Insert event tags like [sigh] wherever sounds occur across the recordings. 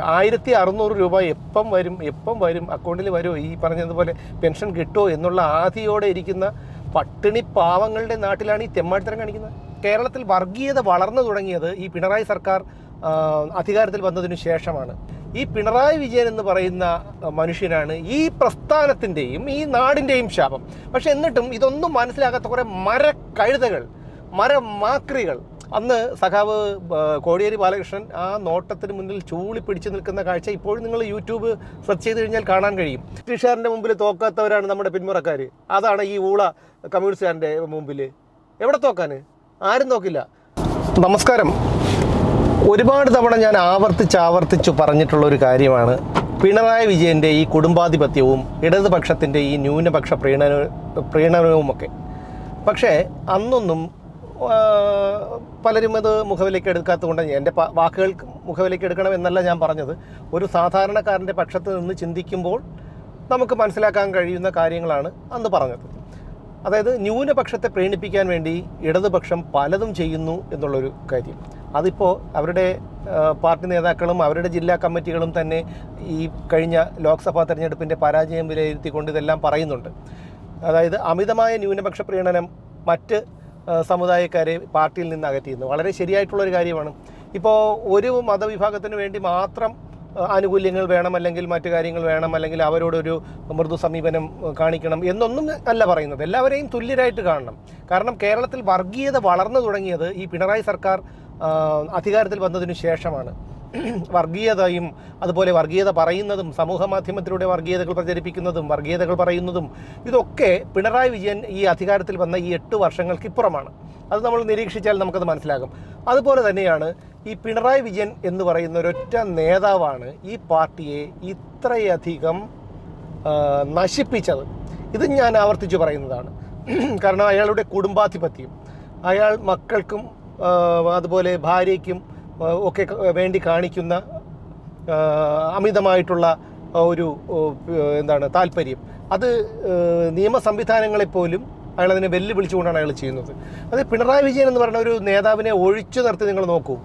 ആയിരത്തി അറുന്നൂറ് രൂപ എപ്പം വരും എപ്പം വരും അക്കൗണ്ടിൽ വരുമോ? ഈ പറഞ്ഞതുപോലെ പെൻഷൻ കിട്ടുമോ എന്നുള്ള ആധിയോടെ ഇരിക്കുന്ന പട്ടിണി പാവങ്ങളുടെ നാട്ടിലാണ് ഈ തെമ്മാടിത്തരം കാണിക്കുന്നത്. കേരളത്തിൽ വർഗീയത വളർന്നു തുടങ്ങിയത് ഈ പിണറായി സർക്കാർ അധികാരത്തിൽ വന്നതിനു ശേഷമാണ്. ഈ പിണറായി വിജയൻ എന്ന് പറയുന്ന മനുഷ്യനാണ് ഈ പ്രസ്ഥാനത്തിന്റെയും ഈ നാടിന്റെയും ശാപം. പക്ഷെ എന്നിട്ടും ഇതൊന്നും മനസ്സിലാകാത്ത കുറേ മരക്കഴുതകൾ മരമാക്രികൾ അന്ന് സഖാവ് കോടിയേരി ബാലകൃഷ്ണൻ ആ നോട്ടത്തിന് മുന്നിൽ ചൂളി പിടിച്ചു നിൽക്കുന്ന കാഴ്ച ഇപ്പോഴും നിങ്ങൾ യൂട്യൂബ് സെർച്ച് ചെയ്ത് കഴിഞ്ഞാൽ കാണാൻ കഴിയും. ബ്രിട്ടീഷുകാരന്റെ മുമ്പിൽ തോക്കാത്തവരാണ് നമ്മുടെ പിന്മുറക്കാർ അതാണ് ഈ ഊള കമ്മ്യൂണിസ്റ്റുകാരന്റെ മുമ്പിൽ. എവിടെ തോക്കാൻ ആരും നോക്കില്ല നമസ്കാരം. ഒരുപാട് തവണ ഞാൻ ആവർത്തിച്ച് ആവർത്തിച്ച് പറഞ്ഞിട്ടുള്ള ഒരു കാര്യമാണ്. പിണറായി വിജയന്റെ ഈ കുടുംബാധിപത്യവും ഇടതുപക്ഷത്തിന്റെ ഈ ന്യൂനപക്ഷ പ്രീണന പ്രീണനവുമൊക്കെ. പക്ഷേ അന്നൊന്നും പലരും അത് മുഖവിലേക്ക് എടുക്കാത്തതുകൊണ്ട് എന്റെ വാക്കുകൾ മുഖവിലേക്ക് എടുക്കണം എന്നല്ല ഞാൻ പറഞ്ഞത്. ഒരു സാധാരണക്കാരന്റെ പക്ഷത്ത് നിന്ന് ചിന്തിക്കുമ്പോൾ നമുക്ക് മനസ്സിലാക്കാൻ കഴിയുന്ന കാര്യങ്ങളാണ് അന്ന് പറഞ്ഞത്. അതായത് ന്യൂനപക്ഷത്തെ പ്രീണിപ്പിക്കാൻ വേണ്ടി ഇടതുപക്ഷം പലതും ചെയ്യുന്നു എന്നുള്ളൊരു കാര്യം. അതിപ്പോൾ അവരുടെ പാർട്ടി നേതാക്കളും അവരുടെ ജില്ലാ കമ്മിറ്റികളും തന്നെ ഈ കഴിഞ്ഞ ലോക്സഭാ തെരഞ്ഞെടുപ്പിന്റെ പരാജയം വിലയിരുത്തിക്കൊണ്ട് ഇതെല്ലാം പറയുന്നുണ്ട്. അതായത് അമിതമായ ന്യൂനപക്ഷ പ്രീണനം മറ്റ് സമുദായക്കാരെ പാർട്ടിയിൽ നിന്ന് അകറ്റിയിരുന്നു. വളരെ ശരിയായിട്ടുള്ളൊരു കാര്യമാണ്. ഇപ്പോൾ ഒരു മതവിഭാഗത്തിന് വേണ്ടി മാത്രം ആനുകൂല്യങ്ങൾ വേണം അല്ലെങ്കിൽ മറ്റു കാര്യങ്ങൾ വേണം അല്ലെങ്കിൽ അവരോടൊരു മൃദു സമീപനം കാണിക്കണം എന്നൊന്നും അല്ല പറയുന്നത്. എല്ലാവരെയും തുല്യരായിട്ട് കാണണം. കാരണം കേരളത്തിൽ വർഗീയത വളർന്നു തുടങ്ങിയത് ഈ പിണറായി സർക്കാർ അധികാരത്തിൽ വന്നതിനു ശേഷമാണ്. [clears throat] വർഗീയതയും അതുപോലെ വർഗീയത പറയുന്നതും സമൂഹ മാധ്യമത്തിലൂടെ വർഗീയതകൾ പ്രചരിപ്പിക്കുന്നതും വർഗീയതകൾ പറയുന്നതും ഇതൊക്കെ പിണറായി വിജയൻ ഈ അധികാരത്തിൽ വന്ന ഈ എട്ട് വർഷങ്ങൾക്ക് ഇപ്പുറമാണ്. അത് നമ്മൾ നിരീക്ഷിച്ചാൽ നമുക്കത് മനസ്സിലാകും. അതുപോലെ തന്നെയാണ് ഈ പിണറായി വിജയൻ എന്ന് പറയുന്ന ഒരൊറ്റ നേതാവാണ് ഈ പാർട്ടിയെ ഇത്രയധികം നശിപ്പിച്ചത്. ഇത് ഞാൻ ആവർത്തിച്ചു പറയുന്നതാണ്. [clears throat] കാരണം അയാളുടെ കുടുംബാധിപത്യം അയാൾ മക്കൾക്കും അതുപോലെ ഭാര്യയ്ക്കും ഒക്കെ വേണ്ടി കാണിക്കുന്ന അമിതമായിട്ടുള്ള ഒരു എന്താണ് താല്പര്യം. അത് നിയമ സംവിധാനങ്ങളെ പോലും അയാൾ അതിനെ വെല്ലുവിളിച്ചുകൊണ്ടാണ് അയാൾ ചെയ്യുന്നത്. അത് പിണറായി വിജയൻ എന്ന് പറയുന്ന ഒരു നേതാവിനെ ഒഴിച്ചു നിർത്തി നിങ്ങൾ നോക്കൂ.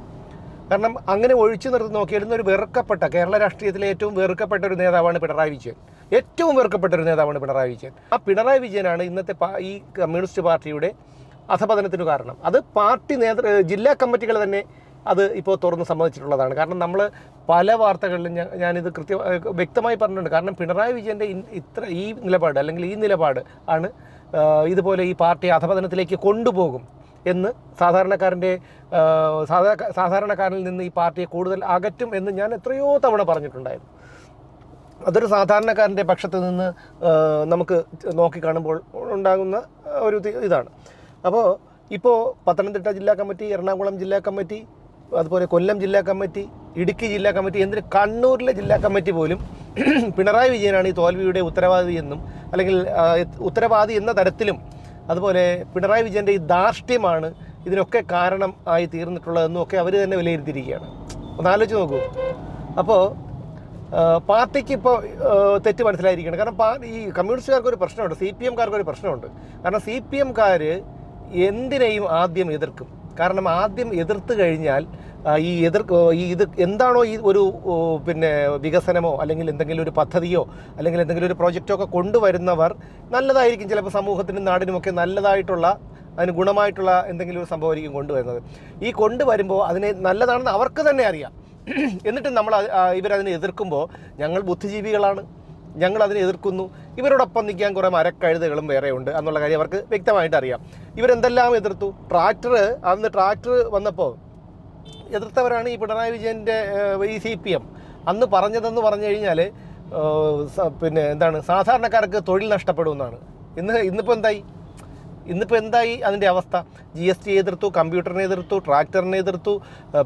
കാരണം അങ്ങനെ ഒഴിച്ചു നിർത്തി നോക്കിയാലും ഒരു വെറുക്കപ്പെട്ട കേരള രാഷ്ട്രീയത്തിലെ ഏറ്റവും വെറുക്കപ്പെട്ട ഒരു നേതാവാണ് പിണറായി വിജയൻ. ഏറ്റവും വെറുക്കപ്പെട്ട ഒരു നേതാവാണ് പിണറായി വിജയൻ. ആ പിണറായി വിജയനാണ് ഇന്നത്തെ ഈ കമ്മ്യൂണിസ്റ്റ് പാർട്ടിയുടെ അധപതനത്തിന് കാരണം. അത് പാർട്ടി നേതൃ ജില്ലാ കമ്മിറ്റികൾ തന്നെ അത് ഇപ്പോൾ തുറന്ന് സമ്മതിച്ചിട്ടുള്ളതാണ്. കാരണം നമ്മൾ പല വാർത്തകളിലും ഞാനിത് കൃത്യ വ്യക്തമായി പറഞ്ഞിട്ടുണ്ട്. കാരണം പിണറായി വിജയന്റെ ഇത്ര ഈ നിലപാട് അല്ലെങ്കിൽ ഈ നിലപാട് ആണ് ഇതുപോലെ ഈ പാർട്ടി അധപതനത്തിലേക്ക് കൊണ്ടുപോകും എന്ന് സാധാരണക്കാരന്റെ സാധാരണക്കാരനിൽ നിന്ന് ഈ പാർട്ടിയെ കൂടുതൽ അകറ്റും എന്ന് ഞാൻ എത്രയോ തവണ പറഞ്ഞിട്ടുണ്ടായിരുന്നു. അതൊരു സാധാരണക്കാരന്റെ പക്ഷത്ത് നിന്ന് നമുക്ക് നോക്കിക്കാണുമ്പോൾ ഉണ്ടാകുന്ന ഒരു ഇതാണ്. അപ്പോൾ ഇപ്പോൾ പത്തനംതിട്ട ജില്ലാ കമ്മിറ്റി എറണാകുളം ജില്ലാ കമ്മിറ്റി അതുപോലെ കൊല്ലം ജില്ലാ കമ്മിറ്റി ഇടുക്കി ജില്ലാ കമ്മിറ്റി എന്തിന് കണ്ണൂരിലെ ജില്ലാ കമ്മിറ്റി പോലും [clears throat] പിണറായി വിജയനാണ് ഈ തോൽവിയുടെ ഉത്തരവാദി എന്നും അല്ലെങ്കിൽ ഉത്തരവാദി എന്ന തരത്തിലും അതുപോലെ പിണറായി വിജയന്റെ ഈ ധാർഷ്ട്യമാണ് ഇതിനൊക്കെ കാരണം ആയി തീർന്നിട്ടുള്ളതെന്നും ഒക്കെ അവർ തന്നെ വിലയിരുത്തിയിരിക്കുകയാണ്. ഒന്ന് ആലോചിച്ച് നോക്കൂ. അപ്പോൾ പാർട്ടിക്ക് ഇപ്പോൾ തെറ്റ് മനസ്സിലായിരിക്കണം. കാരണം പാ ഈ കമ്മ്യൂണിസ്റ്റുകാർക്ക് ഒരു പ്രശ്നമുണ്ട് സി പി എംകാർക്ക് ഒരു പ്രശ്നമുണ്ട്. കാരണം സി പി എംകാർ എന്തിനേയും ആദ്യം എതിർക്കും. കാരണം ആദ്യം എതിർത്ത് കഴിഞ്ഞാൽ ഈ എതിർ ഈ ഇത് എന്താണോ ഈ ഒരു പിന്നെ വികസനമോ അല്ലെങ്കിൽ എന്തെങ്കിലും ഒരു പദ്ധതിയോ അല്ലെങ്കിൽ എന്തെങ്കിലും ഒരു പ്രോജക്റ്റോ ഒക്കെ കൊണ്ടുവരുന്നവർ നല്ലതായിരിക്കും ചിലപ്പോൾ സമൂഹത്തിനും നാടിനുമൊക്കെ നല്ലതായിട്ടുള്ള അതിന് ഗുണമായിട്ടുള്ള എന്തെങ്കിലും ഒരു സംഭവമായിരിക്കും കൊണ്ടുവരുന്നത്. ഈ കൊണ്ടുവരുമ്പോൾ അതിനെ നല്ലതാണെന്ന് അവർക്ക് തന്നെ അറിയാം. എന്നിട്ട് നമ്മൾ ഇവരതിനെ എതിർക്കുമ്പോൾ ഞങ്ങൾ ബുദ്ധിജീവികളാണ്. ഞങ്ങൾ അതിനെ എതിർക്കുന്നു. ഇവരോടൊപ്പം നിൽക്കാൻ കുറേ മരക്കഴുതുകളും വേറെ ഉണ്ട് എന്നുള്ള കാര്യം അവർക്ക് വ്യക്തമായിട്ട് അറിയാം. ഇവരെന്തെല്ലാം എതിർത്തു? ട്രാക്ടർ അന്ന് ട്രാക്ടർ വന്നപ്പോൾ എതിർത്തവരാണ് ഈ പിണറായി വിജയന്റെ ഈ സി പി എം. അന്ന് പറഞ്ഞതെന്ന് പറഞ്ഞു കഴിഞ്ഞാൽ പിന്നെ എന്താണ് സാധാരണക്കാർക്ക് തൊഴിൽ നഷ്ടപ്പെടുമെന്നാണ്. ഇന്ന് ഇന്നിപ്പോൾ എന്തായി? ഇന്നിപ്പോൾ എന്തായി അതിന്റെ അവസ്ഥ? ജി എസ് ടി എതിർത്തു കമ്പ്യൂട്ടറിനെ എതിർത്തു ട്രാക്ടറിനെ എതിർത്തു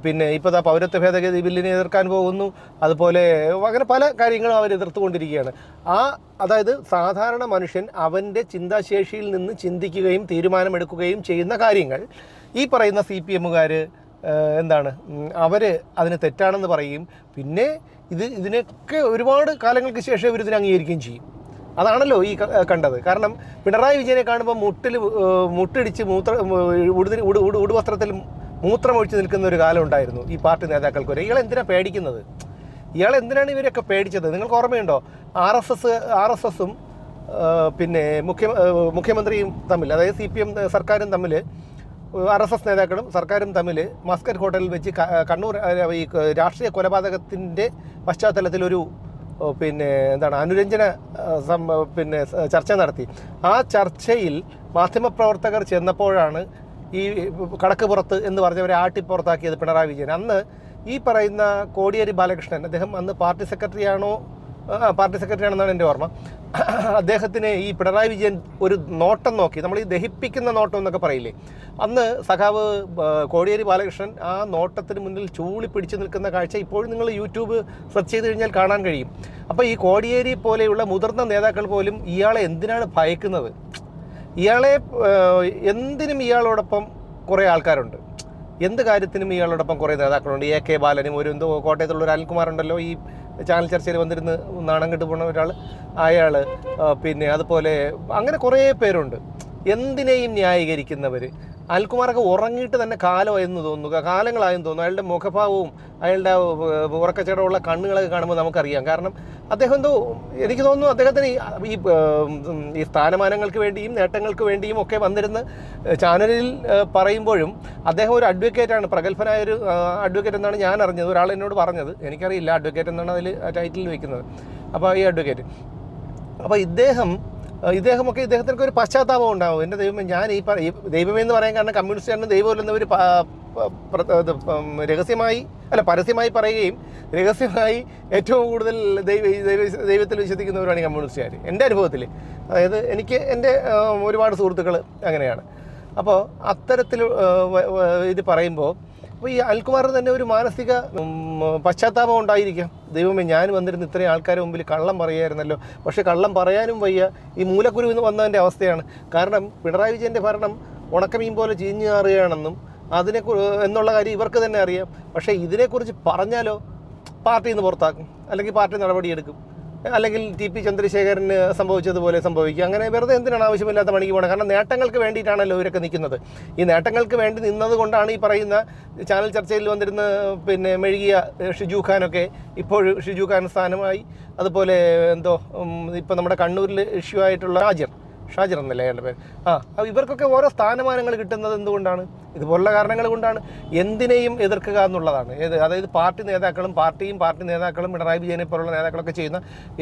പിന്നെ ഇപ്പോൾ ദാ പൗരത്വ ഭേദഗതി ബില്ലിനെ എതിർക്കാൻ പോകുന്നു. അതുപോലെ അങ്ങനെ പല കാര്യങ്ങളും അവർ എതിർത്തുകൊണ്ടിരിക്കുകയാണ്. ആ അതായത് സാധാരണ മനുഷ്യൻ അവന്റെ ചിന്താശേഷിയിൽ നിന്ന് ചിന്തിക്കുകയും തീരുമാനമെടുക്കുകയും ചെയ്യുന്ന കാര്യങ്ങൾ ഈ പറയുന്ന സി പി എമ്മുകാർ എന്താണ് അവർ അതിന് തെറ്റാണെന്ന് പറയും. പിന്നെ ഇത് ഇതിനൊക്കെ ഒരുപാട് കാലങ്ങൾക്ക് ശേഷം ഇവർ ഇതിനെ അംഗീകരിക്കുകയും ചെയ്യും. അതാണല്ലോ ഈ കണ്ടത്. കാരണം പിണറായി വിജയനെ കാണുമ്പോൾ മുട്ടിൽ മുട്ടിടിച്ച് മൂത്ര ഉടുതിന് ഉടു ഉടു ഉടുവസ്ത്രത്തിൽ മൂത്രമൊഴിച്ച് നിൽക്കുന്ന ഒരു കാലം ഉണ്ടായിരുന്നു ഈ പാർട്ടി നേതാക്കൾക്ക് ഇയാൾ എന്തിനാ പേടിക്കുന്നത്? ഇയാൾ എന്തിനാണ് ഇവരൊക്കെ പേടിച്ചത്? നിങ്ങൾക്ക് ഓർമ്മയുണ്ടോ? R S S R S എസും പിന്നെ മുഖ്യ മുഖ്യമന്ത്രിയും തമ്മിൽ അതായത് സി പി എം സർക്കാരും തമ്മിൽ ആർ എസ് എസ് നേതാക്കളും സർക്കാരും തമ്മിൽ മസ്കറ്റ് ഹോട്ടലിൽ വെച്ച് കണ്ണൂർ ഈ രാഷ്ട്രീയ കൊലപാതകത്തിന്റെ പശ്ചാത്തലത്തിലൊരു ഓ, പിന്നെ എന്താണ് അനുരഞ്ജന പിന്നെ ചർച്ച നടത്തി. ആ ചർച്ചയിൽ മാധ്യമപ്രവർത്തകർ ചെന്നപ്പോഴാണ് ഈ കടക്ക് പുറത്ത് എന്ന് പറഞ്ഞവരെ ആട്ടിപ്പുറത്താക്കിയത് പിണറായി വിജയൻ. അന്ന് ഈ പറയുന്ന കോടിയേരി ബാലകൃഷ്ണൻ അദ്ദേഹം അന്ന് പാർട്ടി സെക്രട്ടറി ആണോ പാർട്ടി സെക്രട്ടറി ആണെന്നാണ് എന്റെ ഓർമ്മ. അദ്ദേഹത്തിന് ഈ പിണറായി വിജയൻ ഒരു നോട്ടം നോക്കി നമ്മൾ ഈ ദഹിപ്പിക്കുന്ന നോട്ടം എന്നൊക്കെ പറയില്ലേ? അന്ന് സഖാവ് കോടിയേരി ബാലകൃഷ്ണൻ ആ നോട്ടത്തിന് മുന്നിൽ ചൂളി പിടിച്ചു നിൽക്കുന്ന കാഴ്ച ഇപ്പോഴും നിങ്ങൾ യൂട്യൂബ് സെർച്ച് ചെയ്ത് കഴിഞ്ഞാൽ കാണാൻ കഴിയും. അപ്പോൾ ഈ കോടിയേരി പോലെയുള്ള മുതിർന്ന നേതാക്കൾ പോലും ഇയാളെ എന്തിനാണ് ഭയക്കുന്നത്? ഇയാളെ എന്തിനും ഇയാളോടൊപ്പം കുറേ ആൾക്കാരുണ്ട്. എന്ത് കാര്യത്തിനും ഇയാളോടൊപ്പം കുറേ നേതാക്കളുണ്ട്. എ കെ ബാലനും ഒരു എന്തോ കോട്ടയത്തുള്ള ഒരു അനിൽകുമാർ ഉണ്ടല്ലോ ഈ ചാനൽ ചർച്ചയിൽ വന്നിരുന്ന് നാണം കെട്ട് പോണ ഒരാൾ അയാൾ പിന്നെ അതുപോലെ അങ്ങനെ കുറേ പേരുണ്ട്. എന്തിനേയും ന്യായീകരിക്കുന്നവർ അനിൽകുമാറൊക്കെ ഉറങ്ങിയിട്ട് തന്നെ കാലം തോന്നുക കാലങ്ങളായെന്ന് തോന്നുന്നു. അയാളുടെ മുഖഭാവവും അയാളുടെ ഉറക്കച്ചടമുള്ള കണ്ണുകളൊക്കെ കാണുമ്പോൾ നമുക്കറിയാം. കാരണം അദ്ദേഹം എന്തോ എനിക്ക് തോന്നുന്നു അദ്ദേഹത്തിന് ഈ ഈ, സ്ഥാനമാനങ്ങൾക്ക് വേണ്ടിയും നേട്ടങ്ങൾക്ക് വേണ്ടിയും ഒക്കെ വന്നിരുന്ന് ചാനലിൽ പറയുമ്പോഴും അദ്ദേഹം ഒരു അഡ്വക്കേറ്റാണ് പ്രഗത്ഭനായ ഒരു അഡ്വക്കേറ്റ് എന്നാണ് ഞാൻ അറിഞ്ഞത്. ഒരാൾ എന്നോട് പറഞ്ഞത്. എനിക്കറിയില്ല അഡ്വക്കേറ്റ് എന്നാണ് അതിൽ ടൈറ്റിൽ വയ്ക്കുന്നത് അപ്പോൾ ഈ അഡ്വക്കേറ്റ് അപ്പോൾ ഇദ്ദേഹം ഇദ്ദേഹമൊക്കെ ഇദ്ദേഹത്തിനൊക്കെ ഒരു പശ്ചാത്താപം ഉണ്ടാവും. എന്റെ ദൈവമേ ഞാൻ ഈ ദൈവമേ എന്ന് പറയാൻ കാരണം കമ്മ്യൂണിസ്റ്റുകാരന് ദൈവമില്ലെന്നവർ രഹസ്യമായി അല്ല പരസ്യമായി പറയുകയും രഹസ്യമായി ഏറ്റവും കൂടുതൽ ദൈവ ദൈവത്തിൽ വിശ്വസിക്കുന്നവരാണ് കമ്മ്യൂണിസ്റ്റുകാർ എന്റെ അനുഭവത്തിൽ അതായത് എനിക്ക് എന്റെ ഒരുപാട് സുഹൃത്തുക്കൾ അങ്ങനെയാണ്. അപ്പോൾ അത്തരത്തിൽ ഇത് പറയുമ്പോൾ അപ്പോൾ ഈ അൽക്കുമാർ തന്നെ ഒരു മാനസിക പശ്ചാത്താപം ഉണ്ടായിരിക്കാം. ദൈവമേ ഞാൻ വന്നിരുന്ന ഇത്രയും ആൾക്കാരുടെ മുമ്പിൽ കള്ളം പറയായിരുന്നല്ലോ. പക്ഷേ കള്ളം പറയാനും വയ്യ. ഈ മൂലക്കുരു എന്ന് വന്നതിന്റെ അവസ്ഥയാണ്. കാരണം പിണറായി വിജയന്റെ ഭരണം ഉണക്കമീൻ പോലെ ചീഞ്ഞു മാറുകയാണെന്നും അതിനെ എന്നുള്ള കാര്യം ഇവർക്ക് തന്നെ അറിയാം. പക്ഷേ ഇതിനെക്കുറിച്ച് പറഞ്ഞാലോ? പാർട്ടിയിൽ നിന്ന് പുറത്താക്കും. അല്ലെങ്കിൽ പാർട്ടി നടപടിയെടുക്കും. അല്ലെങ്കിൽ ടി പി ചന്ദ്രശേഖരന് സംഭവിച്ചതുപോലെ സംഭവിക്കും. അങ്ങനെ വെറുതെ എന്തിനാണ് ആവശ്യമില്ലാത്ത പണിക്ക് പോകണം കാരണം നേട്ടങ്ങൾക്ക് വേണ്ടിയിട്ടാണല്ലോ ഇവരൊക്കെ നിൽക്കുന്നത്. ഈ നേട്ടങ്ങൾക്ക് വേണ്ടി നിന്നത് കൊണ്ടാണ് ഈ പറയുന്ന ചാനൽ ചർച്ചയിൽ വന്നിരുന്ന പിന്നെ മെഴുകിയ ഷിജു ഖാനൊക്കെ ഇപ്പോൾ ഷിജു ഖാൻ സ്ഥാനമായി. അതുപോലെ എന്തോ ഇപ്പം നമ്മുടെ കണ്ണൂരിൽ ഇഷ്യൂ ആയിട്ടുള്ള ഷാജിർ ഷാജിർ എന്നല്ലേ അയാളുടെ പേര്. ആ ഇവർക്കൊക്കെ ഓരോ സ്ഥാനമാനങ്ങൾ കിട്ടുന്നത് എന്തുകൊണ്ടാണ്? ഇതുപോലുള്ള കാരണങ്ങൾ കൊണ്ടാണ്. എന്തിനേയും എതിർക്കുക എന്നുള്ളതാണ്. ഏത് അതായത് പാർട്ടി നേതാക്കളും പാർട്ടിയും പാർട്ടി നേതാക്കളും പിണറായി വിജയനെ പോലുള്ള നേതാക്കളൊക്കെ ചെയ്യുന്ന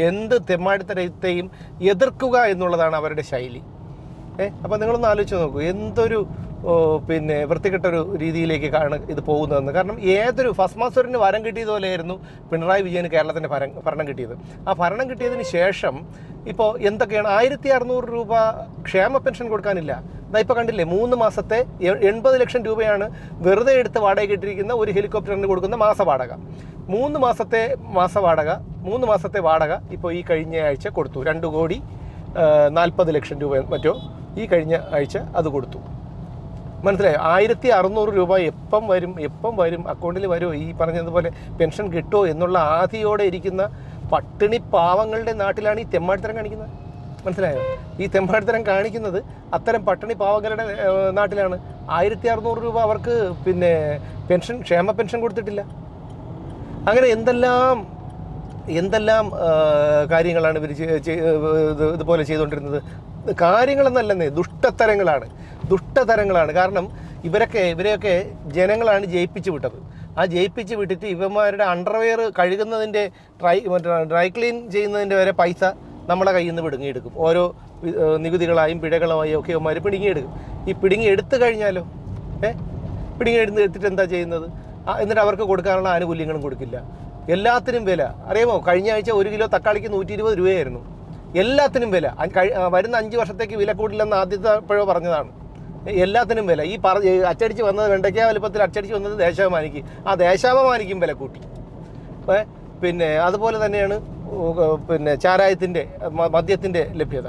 എന്ത് തെമ്മാടിത്തരത്തെയും എതിർക്കുക എന്നുള്ളതാണ് അവരുടെ ശൈലി. ഏഹ് അപ്പോൾ നിങ്ങളൊന്ന് ആലോചിച്ച് നോക്കൂ. എന്തൊരു പിന്നെ വൃത്തികെട്ടൊരു രീതിയിലേക്ക് കാണ ഇത് പോകുന്നതെന്ന്. കാരണം ഏതൊരു ഫസ്റ്റ് മാസ്റ്ററിന് വരം കിട്ടിയതുപോലെയായിരുന്നു പിണറായി വിജയന് കേരളത്തിന്റെ ഭരണം ഭരണം കിട്ടിയത്. ആ ഭരണം കിട്ടിയതിന് ശേഷം ഇപ്പോൾ എന്തൊക്കെയാണ്? ആയിരത്തി അറുന്നൂറ് രൂപ ക്ഷേമ പെൻഷൻ കൊടുക്കാനില്ല. ഇതാ ഇപ്പോൾ കണ്ടില്ലേ മൂന്ന് മാസത്തെ എൺപത് ലക്ഷം രൂപയാണ് വെറുതെ എടുത്ത് വാടക ഇട്ടിരിക്കുന്ന ഒരു ഹെലികോപ്റ്ററിന് കൊടുക്കുന്ന മാസ വാടക. മൂന്ന് മാസത്തെ മാസ വാടക മൂന്ന് മാസത്തെ വാടക ഇപ്പോൾ ഈ കഴിഞ്ഞ ആഴ്ച കൊടുത്തു. രണ്ട് കോടി നാൽപ്പത് ലക്ഷം രൂപ മറ്റോ ഈ കഴിഞ്ഞ ആഴ്ച അത് കൊടുത്തു. മനസ്സിലായോ? ആയിരത്തി അറുന്നൂറ് രൂപ എപ്പം വരും എപ്പം വരും അക്കൗണ്ടിൽ വരുമോ? ഈ പറഞ്ഞതുപോലെ പെൻഷൻ കിട്ടുമോ എന്നുള്ള ആധിയോടെ ഇരിക്കുന്ന പട്ടിണി പാവങ്ങളുടെ നാട്ടിലാണ് ഈ തെമ്മാടിത്തരം കാണിക്കുന്നത്. മനസ്സിലായോ? ഈ തെമ്മാടിത്തരം കാണിക്കുന്നത് അത്തരം പട്ടിണി പാവങ്ങളുടെ നാട്ടിലാണ്. ആയിരത്തി അറുന്നൂറ് രൂപ അവർക്ക് പിന്നെ പെൻഷൻ ക്ഷേമ പെൻഷൻ കൊടുത്തിട്ടില്ല. അങ്ങനെ എന്തെല്ലാം എന്തെല്ലാം കാര്യങ്ങളാണ് ഇവർ ഇതുപോലെ ചെയ്തുകൊണ്ടിരുന്നത്? കാര്യങ്ങളെന്നല്ലെന്നേ ദുഷ്ടത്തരങ്ങളാണ്. ദുഷ്ടതരങ്ങളാണ്. കാരണം ഇവരൊക്കെ ഇവരെയൊക്കെ ജനങ്ങളാണ് ജയിപ്പിച്ചു വിട്ടത്. ആ ജയിപ്പിച്ച് വിട്ടിട്ട് ഇവന്മാരുടെ അണ്ടർവെയർ കഴുകുന്നതിന്റെ ഡ്രൈ മറ്റേ ഡ്രൈ ക്ലീൻ ചെയ്യുന്നതിന്റെ വരെ പൈസ നമ്മളെ കയ്യിൽ നിന്ന് പിടുങ്ങിയെടുക്കും. ഓരോ നികുതികളായും പിഴകളായും ഒക്കെ ഇവന്മാർ പിടുങ്ങിയെടുക്കും. ഈ പിടുങ്ങി എടുത്തു കഴിഞ്ഞാലോ? ഏ? പിടുങ്ങി എടുത്ത് എടുത്തിട്ട് എന്താ ചെയ്യുന്നത്? എന്നിട്ട് അവർക്ക് കൊടുക്കാനുള്ള ആനുകൂല്യങ്ങളും കൊടുക്കില്ല. എല്ലാത്തിനും വില. അറിയാമോ? കഴിഞ്ഞ ആഴ്ച ഒരു കിലോ തക്കാളിക്ക് നൂറ്റി ഇരുപത് രൂപയായിരുന്നു. എല്ലാത്തിനും വില. വരുന്ന അഞ്ച് വർഷത്തേക്ക് വില കൂടില്ലെന്ന് ആദ്യത്തെ എപ്പോഴോ പറഞ്ഞതാണ്. എല്ലാത്തിനും വില. ഈ പറ അച്ചടിച്ച് വന്നത് വെണ്ടയ്ക്ക വലുപ്പത്തിൽ അച്ചടിച്ച് വന്നത് ദേശാഭിമാനിക്ക്. ആ ദേശാഭിമാനിക്കും വില കൂട്ടി. പിന്നെ അതുപോലെ തന്നെയാണ് പിന്നെ ചാരായത്തിന്റെ മദ്യത്തിന്റെ ലഭ്യത.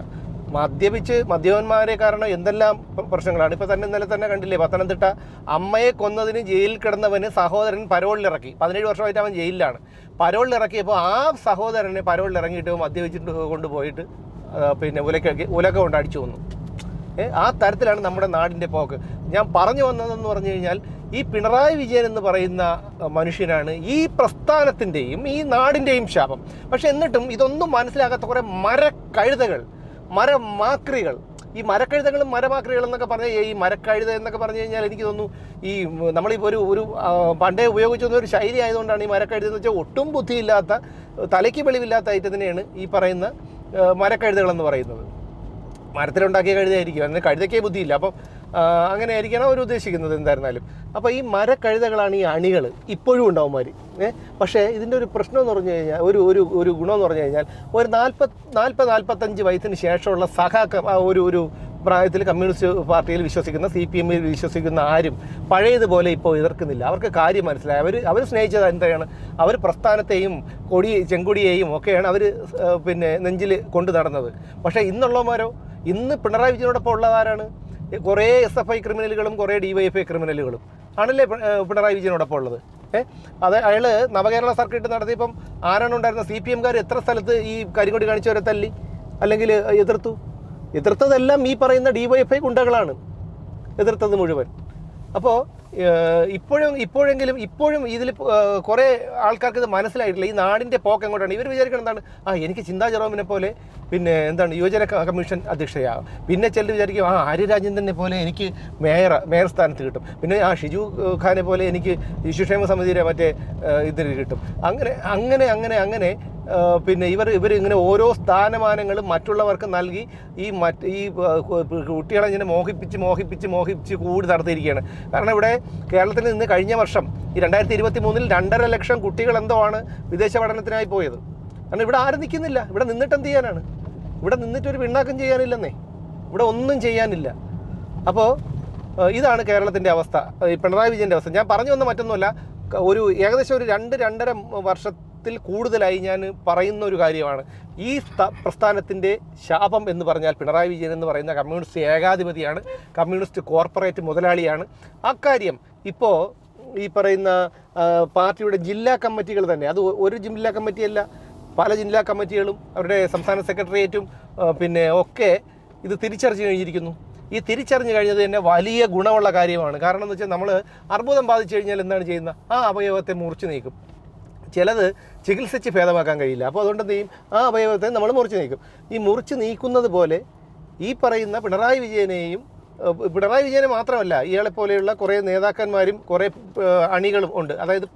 മദ്യപിച്ച് മദ്യവന്മാരെ കാരണം എന്തെല്ലാം പ്രശ്നങ്ങളാണ്. ഇപ്പോൾ തന്നെ ഇന്നലെ തന്നെ കണ്ടില്ലേ പത്തനംതിട്ട അമ്മയെ കൊന്നതിന് ജയിലിൽ കിടന്നവന് സഹോദരൻ പരോളിലിറക്കി. പതിനേഴ് വർഷമായിട്ട് അവൻ ജയിലിലാണ്. പരോളിലിറക്കിയപ്പോൾ ആ സഹോദരനെ പരോളിലിറങ്ങിയിട്ട് മദ്യപിച്ചിട്ട് കൊണ്ടുപോയിട്ട് പിന്നെ ഉലക്കൊക്കെ ഉലക്ക കൊണ്ട് അടിച്ചു കൊന്നു. ഏ, ആ തരത്തിലാണ് നമ്മുടെ നാടിന്റെ പോക്ക്. ഞാൻ പറഞ്ഞു വന്നതെന്ന് പറഞ്ഞു കഴിഞ്ഞാൽ ഈ പിണറായി വിജയൻ എന്ന് പറയുന്ന മനുഷ്യനാണ് ഈ പ്രസ്ഥാനത്തിന്റെയും ഈ നാടിന്റെയും ശാപം. പക്ഷെ എന്നിട്ടും ഇതൊന്നും മനസ്സിലാകാത്ത കുറേ മരക്കഴുതകൾ മരമാക്രികൾ. ഈ മരക്കഴുതകളും മരമാക്രികൾ എന്നൊക്കെ പറഞ്ഞ ഈ മരക്കഴുത എന്നൊക്കെ പറഞ്ഞു കഴിഞ്ഞാൽ എനിക്ക് തോന്നുന്നു ഈ നമ്മളിപ്പോൾ ഒരു ഒരു പണ്ടേ ഉപയോഗിച്ചു ഒരു ശൈലി ആയതുകൊണ്ടാണ് ഈ മരക്കഴുത എന്ന് വെച്ചാൽ ഒട്ടും ബുദ്ധിയില്ലാത്ത തലയ്ക്ക് വെളിവില്ലാത്ത ഐറ്റത്തിനെയാണ് ഈ പറയുന്ന മരക്കഴുതകളെന്ന് പറയുന്നത്. മരത്തിലുണ്ടാക്കിയ കഴുതയായിരിക്കും. അതിന് കഴുതയ്ക്കേ ബുദ്ധിയില്ല. അപ്പം അങ്ങനെ ആയിരിക്കണം അവർ ഉദ്ദേശിക്കുന്നത് എന്തായിരുന്നാലും. അപ്പോൾ ഈ മരക്കഴുതകളാണ് ഈ അണികൾ ഇപ്പോഴും ഉണ്ടാവുമാർ ഏഹ് പക്ഷേ ഇതിന്റെ ഒരു പ്രശ്നം എന്ന് പറഞ്ഞു കഴിഞ്ഞാൽ ഒരു ഒരു ഒരു ഗുണം എന്ന് പറഞ്ഞു കഴിഞ്ഞാൽ ഒരു നാൽപ്പത് നാൽപ്പത് നാൽപ്പത്തഞ്ച് വയസ്സിന് ശേഷമുള്ള സഹ ഒരു ഒരു പ്രായത്തിൽ കമ്മ്യൂണിസ്റ്റ് പാർട്ടിയിൽ വിശ്വസിക്കുന്ന സി പി എമ്മിൽ വിശ്വസിക്കുന്ന ആരും പഴയതുപോലെ ഇപ്പോൾ എതിർക്കുന്നില്ല. അവർക്ക് കാര്യം മനസ്സിലായി. അവർ അവർ സ്നേഹിച്ചത് എന്താണ്? അവർ പ്രസ്ഥാനത്തെയും കൊടി ചെങ്കൊടിയെയും ഒക്കെയാണ് അവർ പിന്നെ നെഞ്ചിൽ കൊണ്ടു നടന്നത്. പക്ഷേ ഇന്നുള്ളവന്മാരോ ഇന്ന് പിണറായി വിജയനോടൊപ്പം ഉള്ളതാരാണ് കുറേ എസ് എഫ് ഐ ക്രിമിനലുകളും കുറേ ഡി വൈ എഫ് ഐ ക്രിമിനലുകളും. ആണല്ലേ പിണറായി വിജയനോടൊപ്പം ഉള്ളത്? ഏഹ് അത് അയാൾ നവകേരള സർക്കിട്ട് നടത്തിയപ്പം ആരാണ് ഉണ്ടായിരുന്നത് സി പി എംകാർ എത്ര സ്ഥലത്ത് ഈ കരിങ്കൊടി കാണിച്ചവരെ തല്ലി? അല്ലെങ്കിൽ എതിർത്തു? എതിർത്തതെല്ലാം ഈ പറയുന്ന ഡി വൈ എഫ് ഐ ഗുണ്ടകളാണ്. എതിർത്തത് മുഴുവൻ. അപ്പോൾ ഇപ്പോഴും ഇപ്പോഴെങ്കിലും ഇപ്പോഴും ഇതിൽ കുറേ ആൾക്കാർക്ക് ഇത് മനസ്സിലായിട്ടില്ല. ഈ നാടിന്റെ പോക്ക് എങ്ങോട്ടാണ്? ഇവർ വിചാരിക്കണം എന്താണ്? ആ എനിക്ക് ചിന്താ ജെറോമിനെ പോലെ പിന്നെ എന്താണ് യുവജന കമ്മീഷൻ അധ്യക്ഷയാകും പിന്നെ ചിലർ വിചാരിക്കും ആ ആര്യ രാജേന്ദ്രനെ പോലെ എനിക്ക് മേയർ മേയർ സ്ഥാനത്ത് കിട്ടും. പിന്നെ ആ ഷിജു ഖാനെ പോലെ എനിക്ക് ശിശുക്ഷേമ സമിതിയുടെ മറ്റേ ഇതിൽ കിട്ടും. അങ്ങനെ അങ്ങനെ അങ്ങനെ അങ്ങനെ പിന്നെ ഇവർ ഇവർ ഇങ്ങനെ ഓരോ സ്ഥാനമാനങ്ങളും മറ്റുള്ളവർക്ക് നൽകി ഈ മറ്റ് ഈ കുട്ടികളെ ഇങ്ങനെ മോഹിപ്പിച്ച് മോഹിപ്പിച്ച് മോഹിപ്പിച്ച് കൂടി നടത്തിയിരിക്കുകയാണ്. കാരണം ഇവിടെ കേരളത്തിൽ നിന്ന് കഴിഞ്ഞ വർഷം ഈ രണ്ടായിരത്തി ഇരുപത്തി മൂന്നിൽ രണ്ടര ലക്ഷം കുട്ടികൾ എന്തോ ആണ് വിദേശ പഠനത്തിനായി പോയത്. കാരണം ഇവിടെ ആരും നിൽക്കുന്നില്ല. ഇവിടെ നിന്നിട്ട് എന്ത് ചെയ്യാനാണ്? ഇവിടെ നിന്നിട്ട് ഒരു പിണ്ണാക്കം ചെയ്യാനില്ലെന്നേ. ഇവിടെ ഒന്നും ചെയ്യാനില്ല. അപ്പോൾ ഇതാണ് കേരളത്തിന്റെ അവസ്ഥ. ഈ പിണറായി വിജയന്റെ അവസ്ഥ. ഞാൻ പറഞ്ഞു വന്ന മറ്റൊന്നുമല്ല. ഒരു ഏകദേശം ഒരു രണ്ട് രണ്ടര വർഷത്തിൽ കൂടുതലായി ഞാൻ പറയുന്ന ഒരു കാര്യമാണ്. ഈ സ്ഥ- പ്രസ്ഥാനത്തിന്റെ ശാപം എന്ന് പറഞ്ഞാൽ പിണറായി വിജയൻ എന്ന് പറയുന്ന കമ്മ്യൂണിസ്റ്റ് ഏകാധിപതിയാണ് കമ്മ്യൂണിസ്റ്റ് കോർപ്പറേറ്റ് മുതലാളിയാണ്. അക്കാര്യം ഇപ്പോൾ ഈ പറയുന്ന പാർട്ടിയുടെ ജില്ലാ കമ്മിറ്റികൾ തന്നെ അത് ഒരു ജില്ലാ കമ്മിറ്റിയല്ല പല ജില്ലാ കമ്മിറ്റികളും അവരുടെ സംസ്ഥാന സെക്രട്ടേറിയറ്റും പിന്നെ ഒക്കെ ഇത് തിരിച്ചറിഞ്ഞു കഴിഞ്ഞിരിക്കുന്നു. ഈ തിരിച്ചറിഞ്ഞു കഴിഞ്ഞത് തന്നെ വലിയ ഗുണമുള്ള കാര്യമാണ്. കാരണം എന്ന് വെച്ചാൽ നമ്മൾ അർബുദം ബാധിച്ചു കഴിഞ്ഞാൽ എന്താണ് ചെയ്യുന്നത്? ആ അവയവത്തെ മുറിച്ചു നീക്കും. ചിലത് ചികിത്സിച്ച് ഭേദമാക്കാൻ കഴിയില്ല. അപ്പോൾ അതുകൊണ്ട് എന്ത് ചെയ്യും? ആ അവയവത്തെ നമ്മൾ മുറിച്ച് നീക്കും. ഈ മുറിച്ച് നീക്കുന്നത് പോലെ ഈ പറയുന്ന പിണറായി വിജയനെയും പിണറായി വിജയനെ മാത്രമല്ല ഇയാളെ പോലെയുള്ള കുറേ നേതാക്കന്മാരും കുറേ അണികളും ഉണ്ട്. അതായത്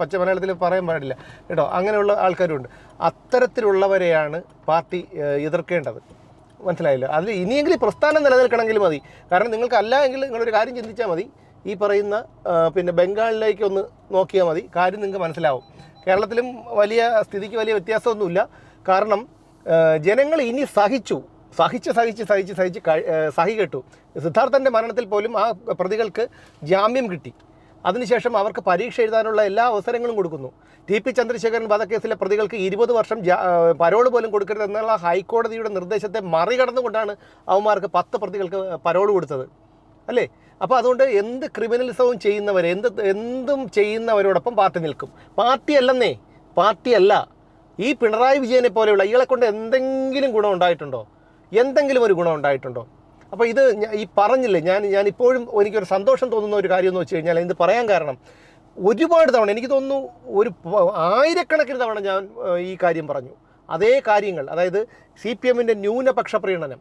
പച്ച മലയാളത്തിൽ പറയാൻ പാടില്ല. കേട്ടോ അങ്ങനെയുള്ള ആൾക്കാരുണ്ട്. അത്തരത്തിലുള്ളവരെയാണ് പാർട്ടി എതിർക്കേണ്ടത്. മനസ്സിലായില്ല? അതിൽ ഇനിയെങ്കിലും പ്രസ്ഥാനം നിലനിൽക്കണമെങ്കിൽ മതി. കാരണം നിങ്ങൾക്കല്ല എങ്കിൽ നിങ്ങളൊരു കാര്യം ചിന്തിച്ചാൽ മതി. ഈ പറയുന്ന പിന്നെ ബംഗാളിലേക്ക് ഒന്ന് നോക്കിയാൽ മതി. കാര്യം നിങ്ങൾക്ക് മനസ്സിലാവും. കേരളത്തിലും വലിയ സ്ഥിതിക്ക് വലിയ വ്യത്യാസമൊന്നുമില്ല. കാരണം ജനങ്ങൾ ഇനി സഹിച്ചു. സഹിച്ച് സഹിച്ച് സഹിച്ച് സഹിച്ച് സഹി കെട്ടു. സിദ്ധാർത്ഥന്റെ മരണത്തിൽ പോലും ആ പ്രതികൾക്ക് ജാമ്യം കിട്ടി. അതിനുശേഷം അവർക്ക് പരീക്ഷ എഴുതാനുള്ള എല്ലാ അവസരങ്ങളും കൊടുക്കുന്നു. ടി പി ചന്ദ്രശേഖരൻ വധക്കേസിലെ പ്രതികൾക്ക് ഇരുപത് വർഷം പരോൾ പോലും കൊടുക്കരുത് എന്നുള്ള ഹൈക്കോടതിയുടെ നിർദ്ദേശത്തെ മറികടന്നുകൊണ്ടാണ് അവന്മാർക്ക് പത്ത് പ്രതികൾക്ക് പരോൾ കൊടുത്തത്. അല്ലേ? അപ്പോൾ അതുകൊണ്ട് എന്ത് ക്രിമിനലിസവും ചെയ്യുന്നവർ എന്ത് എന്തും ചെയ്യുന്നവരോടൊപ്പം പാർട്ടി നിൽക്കും. പാർട്ടി അല്ലെന്നേ പാർട്ടി അല്ല ഈ പിണറായി വിജയനെ പോലെയുള്ള ഇയാളെ കൊണ്ട് എന്തെങ്കിലും ഗുണം ഉണ്ടായിട്ടുണ്ടോ? എന്തെങ്കിലും ഒരു ഗുണം ഉണ്ടായിട്ടുണ്ടോ? അപ്പോൾ ഇത് ഈ പറഞ്ഞില്ലേ ഞാൻ ഞാൻ ഇപ്പോഴും എനിക്കൊരു സന്തോഷം തോന്നുന്ന ഒരു കാര്യം എന്ന് വെച്ച് കഴിഞ്ഞാൽ ഇത് പറയാൻ കാരണം ഒരുപാട് തവണ എനിക്ക് തോന്നുന്നു ഒരു ആയിരക്കണക്കിന് തവണ ഞാൻ ഈ കാര്യം പറഞ്ഞു. അതേ കാര്യങ്ങൾ അതായത് സി പി എമ്മിന്റെ ന്യൂനപക്ഷ പ്രീണനം.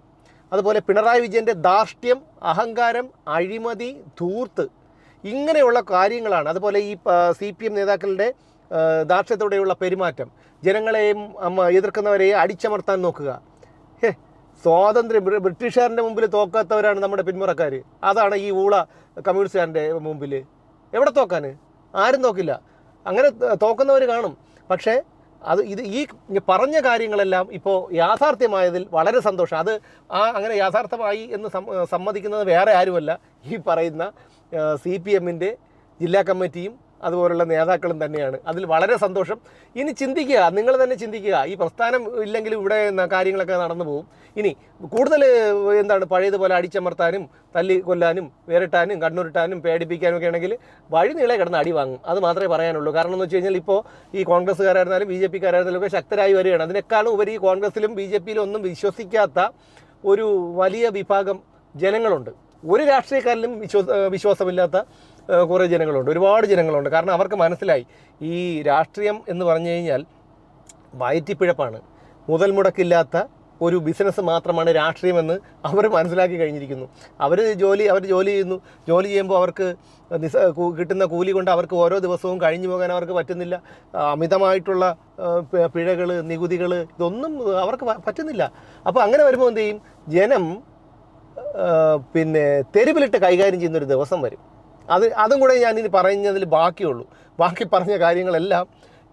അതുപോലെ പിണറായി വിജയന്റെ ധാർഷ്ട്യം അഹങ്കാരം അഴിമതി ധൂർത്ത് ഇങ്ങനെയുള്ള കാര്യങ്ങളാണ്. അതുപോലെ ഈ സി പി എം നേതാക്കളുടെ ദാർഷ്ട്യത്തോടെയുള്ള പെരുമാറ്റം ജനങ്ങളെയും എതിർക്കുന്നവരെയും അടിച്ചമർത്താൻ നോക്കുക. ഹേ സ്വാതന്ത്ര്യം ബ്രി- ബ്രിട്ടീഷുകാരന്റെ മുമ്പിൽ തോക്കാത്തവരാണ് നമ്മുടെ പിന്മുറക്കാർ അതാണ് ഈ ഊള കമ്മ്യൂണിസ്റ്റുകാരന്റെ മുമ്പിൽ എവിടെ തോക്കാൻ ആരും നോക്കില്ല അങ്ങനെ തോക്കുന്നവർ കാണും. പക്ഷേ അത് ഇത് ഈ പറഞ്ഞ കാര്യങ്ങളെല്ലാം ഇപ്പോൾ യാഥാർത്ഥ്യമായതിൽ വളരെ സന്തോഷം. അത് ആ അങ്ങനെ യാഥാർത്ഥ്യമായി എന്ന് സമ്മതിക്കുന്നത് വേറെ ആരുമല്ല. ഈ പറയുന്ന സി പി എമ്മിന്റെ ജില്ലാ കമ്മിറ്റിയും അതുപോലുള്ള നേതാക്കളും തന്നെയാണ്. അതിൽ വളരെ സന്തോഷം. ഇനി ചിന്തിക്കുക നിങ്ങൾ തന്നെ ചിന്തിക്കുക. ഈ പ്രസ്ഥാനം ഇല്ലെങ്കിൽ ഇവിടെ കാര്യങ്ങളൊക്കെ നടന്നു പോകും. ഇനി കൂടുതൽ എന്താണ് പഴയതുപോലെ അടിച്ചമർത്താനും തല്ലി കൊല്ലാനും വേറിട്ടാനും കണ്ണുരുട്ടാനും പേടിപ്പിക്കാനും ഒക്കെ ആണെങ്കിൽ വഴി നീളെ കിടന്ന് അടി വാങ്ങും. അത് മാത്രമേ പറയാനുള്ളൂ. കാരണം എന്ന് വെച്ച് കഴിഞ്ഞാൽ ഇപ്പോൾ ഈ കോൺഗ്രസ്സുകാരായിരുന്നാലും ബി ജെ പിക്കാരായിരുന്നാലും ഒക്കെ ശക്തരായി വരികയാണ്. അതിനേക്കാളും ഉപരി ഈ കോൺഗ്രസിലും ബി ജെ പിയിലും ഒന്നും വിശ്വസിക്കാത്ത ഒരു വലിയ വിഭാഗം ജനങ്ങളുണ്ട്. ഒരു രാഷ്ട്രീയക്കാരിലും വിശ്വാസമില്ലാത്ത കുറേ ജനങ്ങളുണ്ട്. ഒരുപാട് ജനങ്ങളുണ്ട്. കാരണം അവർക്ക് മനസ്സിലായി. ഈ രാഷ്ട്രീയം എന്ന് പറഞ്ഞു കഴിഞ്ഞാൽ വയറ്റിപ്പിഴപ്പാണ്. മുതൽ മുടക്കില്ലാത്ത ഒരു ബിസിനസ് മാത്രമാണ് രാഷ്ട്രീയമെന്ന് അവർ മനസ്സിലാക്കി കഴിഞ്ഞിരിക്കുന്നു. അവർ ജോലി അവർ ജോലി ചെയ്യുന്നു. ജോലി ചെയ്യുമ്പോൾ അവർക്ക് കിട്ടുന്ന കൂലി കൊണ്ട് അവർക്ക് ഓരോ ദിവസവും കഴിഞ്ഞു പോകാൻ അവർക്ക് പറ്റുന്നില്ല. അമിതമായിട്ടുള്ള പിഴകൾ നികുതികൾ ഇതൊന്നും അവർക്ക് പറ്റുന്നില്ല. അപ്പോൾ അങ്ങനെ വരുമ്പോൾ എന്ത് ചെയ്യും? ജനം പിന്നെ തെരുവിലിട്ട് കൈകാര്യം ചെയ്യുന്നൊരു ദിവസം വരും. അത് അതും കൂടെ ഞാൻ ഇനി പറഞ്ഞതിൽ ബാക്കിയുള്ളൂ. ബാക്കി പറഞ്ഞ കാര്യങ്ങളെല്ലാം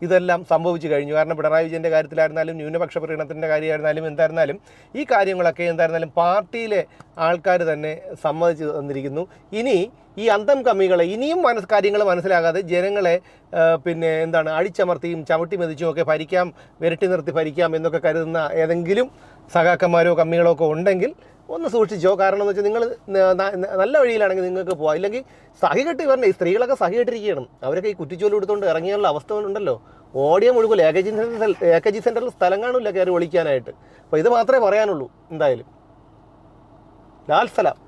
ഇതെല്ലാം സംഭവിച്ചു കഴിഞ്ഞു. കാരണം പിണറായി വിജയന്റെ കാര്യത്തിലായിരുന്നാലും ന്യൂനപക്ഷ പ്രീണത്തിന്റെ കാര്യമായിരുന്നാലും എന്തായിരുന്നാലും ഈ കാര്യങ്ങളൊക്കെ എന്തായിരുന്നാലും പാർട്ടിയിലെ ആൾക്കാർ തന്നെ സമ്മതിച്ചു തന്നിരിക്കുന്നു. ഇനി ഈ അന്തം കമ്മികളെ ഇനിയും മനസ് കാര്യങ്ങൾ മനസ്സിലാകാതെ ജനങ്ങളെ പിന്നെ എന്താണ് അടിച്ചമർത്തിയും ചവിട്ടി മെതിച്ചും ഒക്കെ ഭരിക്കാം വിരട്ടി നിർത്തി ഭരിക്കാം എന്നൊക്കെ കരുതുന്ന ഏതെങ്കിലും സഖാക്കന്മാരോ കമ്മികളോ ഒക്കെ ഉണ്ടെങ്കിൽ ഒന്ന് സൂക്ഷിച്ചോ. കാരണം എന്ന് വെച്ചാൽ നിങ്ങൾ നല്ല വഴിയിലാണെങ്കിൽ നിങ്ങൾക്ക് പോവാം. ഇല്ലെങ്കിൽ സഹി കെട്ടി വരണേ ഈ സ്ത്രീകളൊക്കെ സഹി കെട്ടിരിക്കുകയാണ്. അവരൊക്കെ ഈ കുറ്റിച്ചോൽ എടുത്തുകൊണ്ട് ഇറങ്ങിയുള്ള അവസ്ഥ ഉണ്ടല്ലോ. ഓടിയ മുഴുവൻ എ കെ ജി സെന്ററിൽ എ കെ ജി സെന്ററിൽ സ്ഥലം കാണില്ല കയറി ഒളിക്കാനായിട്ട്. അപ്പോൾ ഇത് മാത്രമേ പറയാനുള്ളൂ എന്തായാലും. ലാൽ സലാം.